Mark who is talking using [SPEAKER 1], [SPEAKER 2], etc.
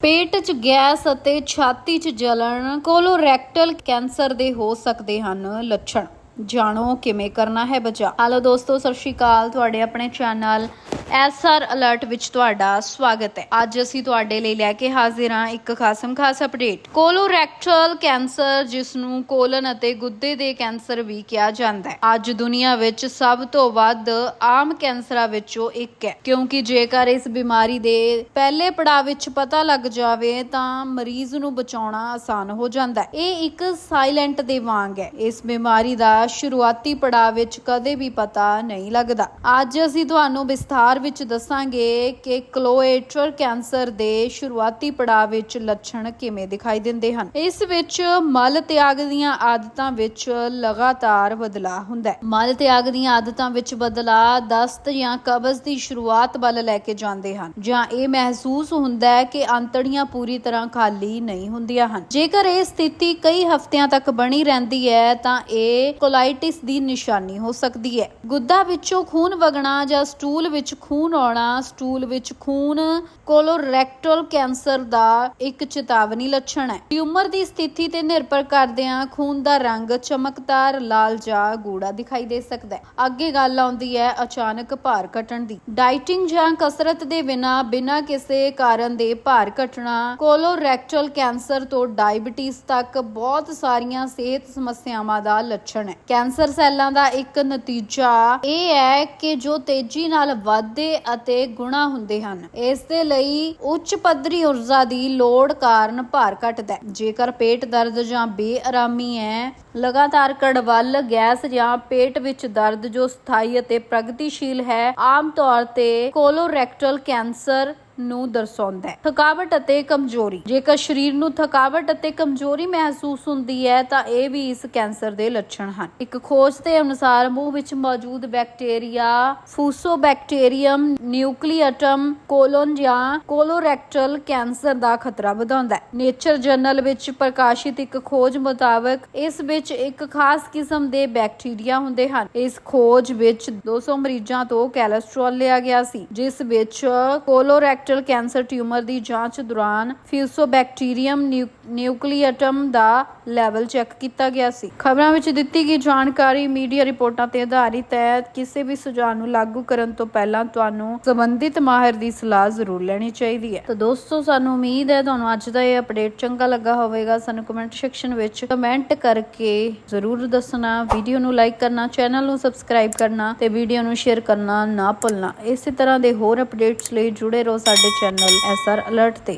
[SPEAKER 1] ਪੇਟ 'ਚ ਗੈਸ ਅਤੇ ਛਾਤੀ 'ਚ ਜਲਣ ਕੋਲੋਰੈਕਟਲ ਕੈਂਸਰ ਦੇ ਹੋ ਸਕਦੇ ਹਨ ਲੱਛਣ। ਜਾਣੋ ਕਿਵੇਂ ਕਰਨਾ ਹੈ ਬਚਾ। ਹਾਲੋ ਦੋਸਤੋ, ਸਤਿ ਸ਼੍ਰੀ ਅਕਾਲ। ਤੁਹਾਡੇ ਆਪਣੇ ਚੈਨਲ ਐਸਆਰ ਅਲਰਟ ਵਿੱਚ ਤੁਹਾਡਾ ਸਵਾਗਤ ਹੈ। ਅੱਜ ਅਸੀਂ ਤੁਹਾਡੇ ਲਈ ਲੈ ਕੇ ਹਾਜ਼ਰ ਹਾਂ ਇੱਕ ਖਾਸਮ ਖਾਸ ਅਪਡੇਟ। ਕੋਲੋਰੈਕਟਲ ਕੈਂਸਰ ਜਿਸ ਨੂੰ ਕੋਲਨ ਅਤੇ ਗੁੱਦੇ ਦੇ ਕੈਂਸਰ ਵੀ ਕਿਹਾ ਜਾਂਦਾ ਹੈ। ਅੱਜ ਦੁਨੀਆ ਵਿੱਚ ਸਭ ਤੋਂ ਵੱਧ ਆਮ ਕੈਂਸਰਾਂ ਵਿੱਚੋਂ ਇੱਕ ਹੈ। ਕਿਉਂਕਿ ਜੇਕਰ ਇਸ ਬਿਮਾਰੀ ਦੇ ਪਹਿਲੇ ਪੜਾਅ ਵਿੱਚ ਪਤਾ ਲੱਗ ਜਾਵੇ, ਤਾਂ ਮਰੀਜ਼ ਨੂੰ ਬਚਾਉਣਾ ਆਸਾਨ ਹੋ ਜਾਂਦਾ ਹੈ। ਇਹ ਇੱਕ ਸਾਇਲੈਂਟ ਦੇ ਵਾਂਗ ਹੈ। ਇਸ ਬਿਮਾਰੀ ਦਾ ਸ਼ੁਰੂਆਤੀ ਪੜਾਅ ਵਿੱਚ ਕਦੇ ਵੀ ਪਤਾ ਨਹੀਂ ਲੱਗਦਾ। ਅੱਜ ਅਸੀਂ ਤੁਹਾਨੂੰ ਵਿਸਥਾਰ ਵਿੱਚ ਦੱਸਾਂਗੇ ਕਿ ਕਲੋਏਟਰ ਕੈਂਸਰ ਦੇ ਸ਼ੁਰੂਆਤੀ ਪੜਾਅ ਵਿੱਚ ਲੱਛਣ ਕਿਵੇਂ ਦਿਖਾਈ ਦਿੰਦੇ ਹਨ। ਇਸ ਵਿੱਚ ਮਲ ਤਿਆਗ ਦੀਆਂ ਆਦਤਾਂ ਵਿੱਚ ਲਗਾਤਾਰ ਬਦਲਾਅ ਹੁੰਦਾ ਹੈ। ਮਲ ਤਿਆਗ ਦੀਆਂ ਆਦਤਾਂ ਵਿੱਚ ਬਦਲਾਅ ਦਸਤ ਜਾਂ ਕਬਜ਼ ਦੀ ਸ਼ੁਰੂਆਤ ਵੱਲ ਲੈ ਕੇ ਜਾਂਦੇ ਹਨ, ਜਾਂ ਇਹ ਮਹਿਸੂਸ ਹੁੰਦਾ ਹੈ ਕਿ ਅੰਤੜੀਆਂ ਪੂਰੀ ਤਰ੍ਹਾਂ ਖਾਲੀ ਨਹੀਂ ਹੁੰਦੀਆਂ ਹਨ। ਜੇਕਰ ਇਹ ਸਥਿਤੀ ਕਈ ਹਫ਼ਤਿਆਂ ਤੱਕ ਬਣੀ ਰਹਿੰਦੀ ਹੈ, ਤਾਂ ਇਹ ਕੋਲਾਈਟਿਸ ਦੀ ਨਿਸ਼ਾਨੀ ਹੋ ਸਕਦੀ ਹੈ। ਗੁੱਦਾ ਵਿੱਚੋਂ ਖੂਨ ਵਗਣਾ ਜਾਂ ਸਟੂਲ ਵਿੱਚ ਖੂਨ ਆਉਣਾ, ਸਟੂਲ ਵਿੱਚ ਖੂਨ, ਕੋਲੋਰੈਕਟਲ ਕੈਂਸਰ ਦਾ ਇੱਕ ਚੇਤਾਵਨੀ ਲੱਛਣ ਹੈ। ਟਿਊਮਰ ਦੀ ਸਥਿਤੀ ਤੇ ਨਿਰਭਰ ਕਰਦਿਆਂ ਖੂਨ ਦਾ ਰੰਗ ਚਮਕਦਾਰ, ਲਾਲ ਜਾਂ ਗੂੜਾ ਦਿਖਾਈ ਦੇ ਸਕਦਾ ਹੈ। ਅੱਗੇ ਗੱਲ ਆਉਂਦੀ ਹੈ ਅਚਾਨਕ ਭਾਰ ਘਟਣ ਦੀ। ਡਾਈਟਿੰਗ ਜਾਂ ਕਸਰਤ ਦੇ ਬਿਨਾ ਬਿਨਾ ਕਿਸੇ ਕਾਰਨ ਦੇ ਭਾਰ ਘਟਣਾ, ਕੋਲੋਰੈਕਟਲ ਕੈਂਸਰ ਤੋਂ ਡਾਇਬੀਟੀਜ਼ ਤੱਕ ਬਹੁਤ ਸਾਰੀਆਂ ਸਿਹਤ ਸਮੱਸਿਆਵਾਂ ਦਾ ਲੱਛਣ ਹੈ। ਕੈਂਸਰ ਸੈੱਲਾਂ ਦਾ ਇੱਕ ਨਤੀਜਾ ਇਹ ਹੈ ਕਿ ਜੋ ਤੇਜ਼ੀ ਨਾਲ ਵੱਧ ਵੱਧਦੇ ਅਤੇ ਗੁਣਾ ਹੁੰਦੇ ਹਨ। ਇਸ ਦੇ ਲਈ ਉੱਚ ਪੱਧਰੀ ਊਰਜਾ ਦੀ ਲੋੜ ਕਾਰਨ ਭਾਰ ਘਟਦਾ ਹੈ। ਜੇਕਰ ਪੇਟ ਦਰਦ ਜਾਂ ਬੇਆਰਾਮੀ ਹੈ, ਲਗਾਤਾਰ ਕੜਵੱਲ, ਗੈਸ ਜਾਂ ਪੇਟ ਵਿੱਚ ਦਰਦ ਜੋ ਸਥਾਈ ਅਤੇ ਪ੍ਰਗਤੀਸ਼ੀਲ ਹੈ, ਆਮ ਤੌਰ ਤੇ ਕੋਲੋਰੈਕਟਲ ਕੈਂਸਰ ਨੂੰ ਦਰਸਾਉਂਦਾ ਹੈ। ਥਕਾਵਟ ਅਤੇ ਕਮਜ਼ੋਰੀ। ਜੇਕਰ ਸਰੀਰ ਨੂੰ ਥਕਾਵਟ ਅਤੇ ਕਮਜ਼ੋਰੀ ਮਹਿਸੂਸ ਹੁੰਦੀ ਹੈ, ਤਾਂ ਇਹ ਵੀ ਇਸ ਕੈਂਸਰ ਦੇ ਲੱਛਣ ਹਨ। ਇੱਕ ਖੋਜ ਦੇ ਅਨੁਸਾਰ ਮੂੰਹ ਵਿੱਚ ਮੌਜੂਦ ਬੈਕਟੀਰੀਆ, ਫੂਸੋਬੈਕਟੀਰੀਅਮ ਨਿਊਕਲੀਏਟਮ ਕੋਲੋਨ ਜਾਂ ਕੋਲੋਰੈਕਟਲ ਕੈਂਸਰ ਦਾ ਖਤਰਾ ਵਧਾਉਂਦਾ ਹੈ। ਨੇਚਰ ਜਰਨਲ ਵਿੱਚ ਪ੍ਰਕਾਸ਼ਿਤ ਇੱਕ ਖੋਜ ਮੁਤਾਬਕ, ਇਸ ਵਿੱਚ ਇੱਕ ਖਾਸ ਕਿਸਮ ਦੇ ਬੈਕਟੀਰੀਆ ਹੁੰਦੇ ਹਨ। ਇਸ ਖੋਜ ਵਿੱਚ 200 ਮਰੀਜ਼ਾਂ ਤੋਂ ਕੋਲੇਸਟ੍ਰੋਲ ਲਿਆ ਗਿਆ ਸੀ, ਜਿਸ ਵਿੱਚ ਕੋਲੋਰੈਕਟਲ ਕੈਂਸਰ ਟਿਊਮਰ ਦੀ ਜਾਂਚ ਦੌਰਾਨ ਫਿਊਸੋਬੈਕਟੀਰੀਅਮ ਨਿਊਕਲੀਏਟਮ ਦਾ ਲੈਵਲ ਚੈੱਕ ਕੀਤਾ ਗਿਆ ਸੀ। ਖਬਰਾਂ ਵਿੱਚ ਦਿੱਤੀ ਗਈ ਜਾਣਕਾਰੀ ਮੀਡੀਆ ਰਿਪੋਰਟਾਂ ਤੇ ਆਧਾਰਿਤ ਹੈ। ਕਿਸੇ ਵੀ ਸੁਝਾਅ ਨੂੰ ਲਾਗੂ ਕਰਨ ਤੋਂ ਪਹਿਲਾਂ ਤੁਹਾਨੂੰ ਸੰਬੰਧਿਤ ਮਾਹਿਰ ਦੀ ਸਲਾਹ ਜ਼ਰੂਰ ਲੈਣੀ ਚਾਹੀਦੀ ਹੈ। ਤਾਂ ਦੋਸਤੋ, ਸਾਨੂੰ ਉਮੀਦ ਹੈ ਤੁਹਾਨੂੰ ਅੱਜ ਦਾ ਇਹ ਅਪਡੇਟ ਚੰਗਾ ਲੱਗਾ ਹੋਵੇਗਾ। ਸਾਨੂੰ ਕਮੈਂਟ ਸੈਕਸ਼ਨ ਵਿੱਚ ਕਮੈਂਟ ਕਰਕੇ ਜ਼ਰੂਰ ਦੱਸਣਾ ਵੀਡੀਓ ਨੂੰ ਲਾਈਕ ਕਰਨਾ ਚੈਨਲ ਨੂੰ ਸਬਸਕ੍ਰਾਈਬ ਕਰਨਾ ਤੇ ਵੀਡੀਓ ਨੂੰ ਸ਼ੇਅਰ ਕਰਨਾ ਨਾ ਭੁੱਲਣਾ। ਇਸੇ ਤਰ੍ਹਾਂ ਦੇ ਹੋਰ ਅਪਡੇਟਸ ਲਈ ਜੁੜੇ ਰਹੋ ਸਾਡੇ ਚੈਨਲ ਐਸਆਰ ਅਲਰਟ ਤੇ।